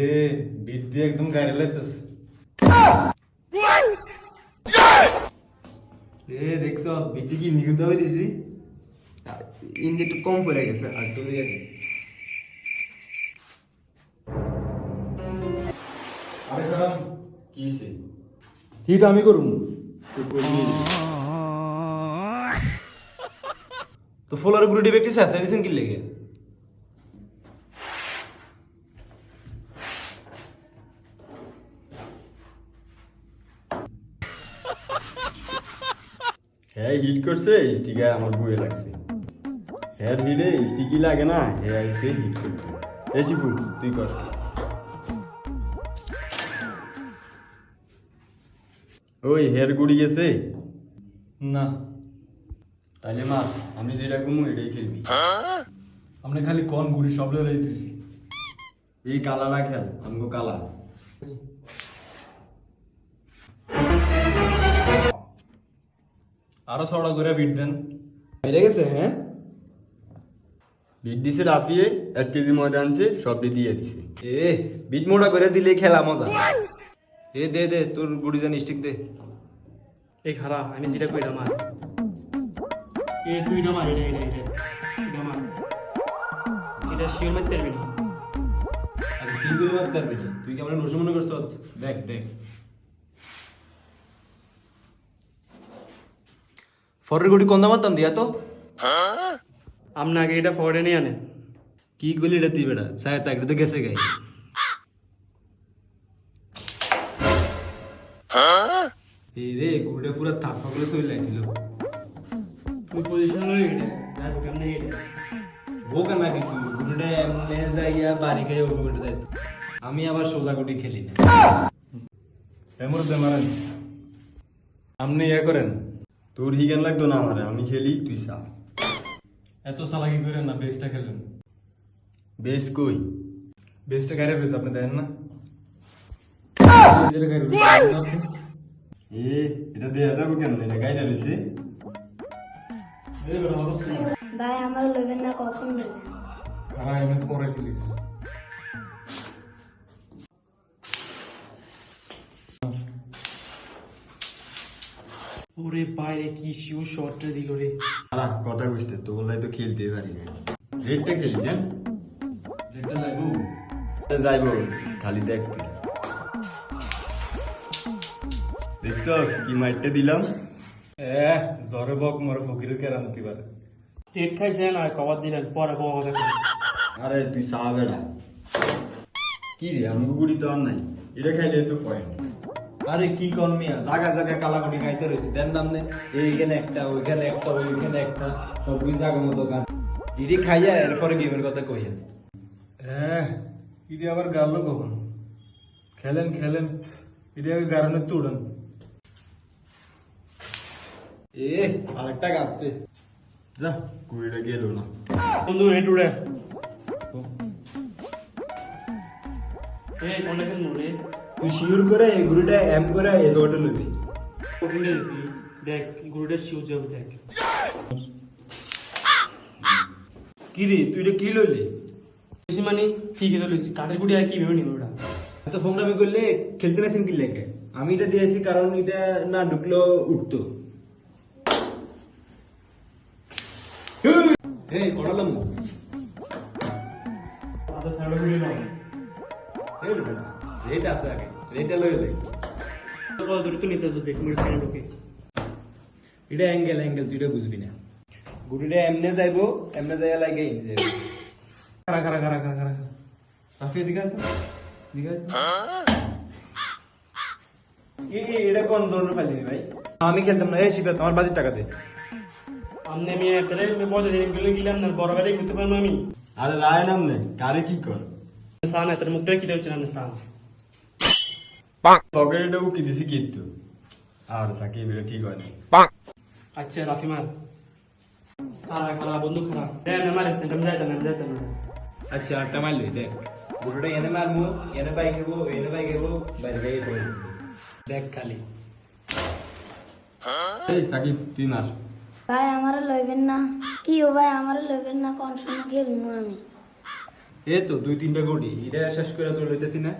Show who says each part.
Speaker 1: এ bit দিয়ে একদম গাড়ি লাগতেছে এ দেখছ বিটি কি নিখুঁত ভাবে দিছি
Speaker 2: ইন্দি একটু কম পড়ে গেছে আর একটু দিয়ে দিই।
Speaker 1: আরে কারণ কি সে
Speaker 2: হিট আমি করুম
Speaker 1: তো ফোলার গুরু ডিবে একটি শেষ দিছেন কি লেগে হ্যাঁ হিট করছে স্টিকে আমার বউয়ে লাগছে। হ্যাঁ হিটে স্টিকি লাগে না হ্যাঁ এসে হিট করছে। এ শিপু তুই কর। ওই হেয়ার গুড়ি গেছে?
Speaker 3: না।
Speaker 1: তাহলে মা আমি যেটা ঘুমো এটাই খেলবি।
Speaker 3: আপনি খালি কোন গুড়ি সব লয়ে দিতেছি
Speaker 1: এই কালাটা খেল আমগো কালা
Speaker 3: আরও ছড়া করে বিট দেন।
Speaker 2: বেড়ে গেছে হ্যাঁ?
Speaker 1: বিট দিছে রাফিয়ে এক কেজি ময়দা আনছে সবটি দিয়ে দিছে।
Speaker 2: এ বিট মোটা করে দিলে খেলা মজা। এ দে দে তোর গুড়ি জানি স্টিক দে।
Speaker 4: এই খারা আমি যেটা কইরা মার। এ তুই না মার এটা এটা এটা। মার। এটা শিওর মারতে পারবি না।
Speaker 1: আরে কি করে মারতে পারবি? তুই কি আমরা নসু মনে করছ? দেখ দেখ।
Speaker 2: ফরের গুড়ি কোন দামাতাম দিয়া তো?
Speaker 4: আপনি আগে এটা ফরে নিয়ে আনে।
Speaker 2: কি করলি এটা তুই বেটা? সাহেব তাকে তো গেছে গাই এই রে গুড়িটা পুরো থাপ্পা করে চলে লাগছিল
Speaker 4: তুই পজিশন লই এটা হোক আপনি এটা
Speaker 2: যাইয়া বাড়ি আমি আবার সোজা গুটি খেলি। না
Speaker 1: এমন তো আপনি ইয়ে করেন। তোর হিগান লাগতো না আমারে আমি খেলি তুই সা
Speaker 3: এত চালাকি করেন না বেসটা খেলেন।
Speaker 1: বেশ কই?
Speaker 3: বেসটা গাড়ি রয়েছে আপনি দেন না।
Speaker 1: এ এটা দেয়া যাব কেন এটা গাইডা রয়েছে
Speaker 5: ভাই আমার লইবেন না কখন লইবেন?
Speaker 3: খারা এমএস পরে খেলিস।
Speaker 4: ওরে বাইরে কি শিও শর্টটা দিল রে।
Speaker 1: আরা কথা বুঝতে তো বললাই তো খেলতে পারি না রেটটা খেলি না?
Speaker 3: রেটটা লাগবো
Speaker 1: যাইব খালি দেখ তুই। দেখছস কি মাইটটা দিলাম?
Speaker 3: এ জ্বরে বক মরে ফকিরের কেরামতি পারে
Speaker 4: রেড খাইছেন আর কভার দিলেন পরে খাবেন।
Speaker 1: আরে তুই সা বেড়া। কি রে আমগো গুড়ি তো আর নাই। এটা খাইলে তো পয়েন্ট
Speaker 2: আরে কি কোন মিয়া? জায়গা জায়গা কালাকুটি খাইতে রয়েছে দেন দাম নে এইখানে একটা ওইখানে একটা ওইখানে একটা। সব কিছু জায়গা মতো গান। ইডি খাইয়া এরপরে গেমের কথা কইয়া
Speaker 3: হ্যাঁ ইডি আবার গাড়লো কখন? খেলেন খেলেন। ইডি আগে গাড়ানোর তো উড়ান
Speaker 2: এ আরেকটা গাচ্ছে।
Speaker 1: যা গুড়িটা গেল না
Speaker 4: বন্ধু রেড উড়ে এই কোনটা খেলব রে?
Speaker 2: তুই শিওর করে এই গুড়িটা এম করে এই
Speaker 4: কোনটা দিবি দেখ গুরুটা শিও যাবে দেখ।
Speaker 2: কি রে তুই এটা কি লইলি?
Speaker 4: বেশি মানে ঠিক আছে লইছি। কাঠের গুড়ি আর কি ভেবে নিব ওটা?
Speaker 2: এত ফোন আমি করলে খেলতে নাছেন কি লেগে? আমি এটা দিয়েছি কারণ এটা না ঢুকলো উঠতো। এই কড়ালাম
Speaker 4: আদা গুড়ি নাও
Speaker 2: এই রেট আছে আগে।
Speaker 4: দ্রুত নিতে
Speaker 2: এটা অ্যাঙ্গেল অ্যাঙ্গেল তুই বুঝবি না। গুটিটা এমনে যাইবো এমনে যাইয়া লাগে ইনি যাইবো।
Speaker 3: খারা খারা খারা খারা খারা রাফি তো।
Speaker 2: এটা কোন ধরনের ফাইলি ভাই? আমি খেলতাম না। এই তোমার বাজির টাকা দে।
Speaker 4: আমনে আমি গেলে গেলাম না বড় গাড়ি করতে পারব আমি।
Speaker 1: আরে রায় নাম নে কারে কি কর?
Speaker 4: মুখটা কি দেওয়া না স্থান
Speaker 1: পকেটে উকি দিছি কিন্তু। আর সাকিব এটা ঠিক
Speaker 4: আচ্ছা রাফি মার খারা খারা বন্ধু খারা দেখ আমি মারে আমি যাইতাম আমি যাইতাম
Speaker 2: আচ্ছা আটটা দেখ এনে মারমু এনে পাই গেবো এনে পাই গেবো বাইরে গায়ে পড়ে দেখ খালি।
Speaker 1: এই সাকিব তুই মার।
Speaker 5: ভাই আমার লইবেন না। কি ও ভাই আমার লইবেন না কোন সময় খেলব আমি?
Speaker 2: এই তো দুই তিনটা গড়ি এটা শেষ করে তো লইতেছি না।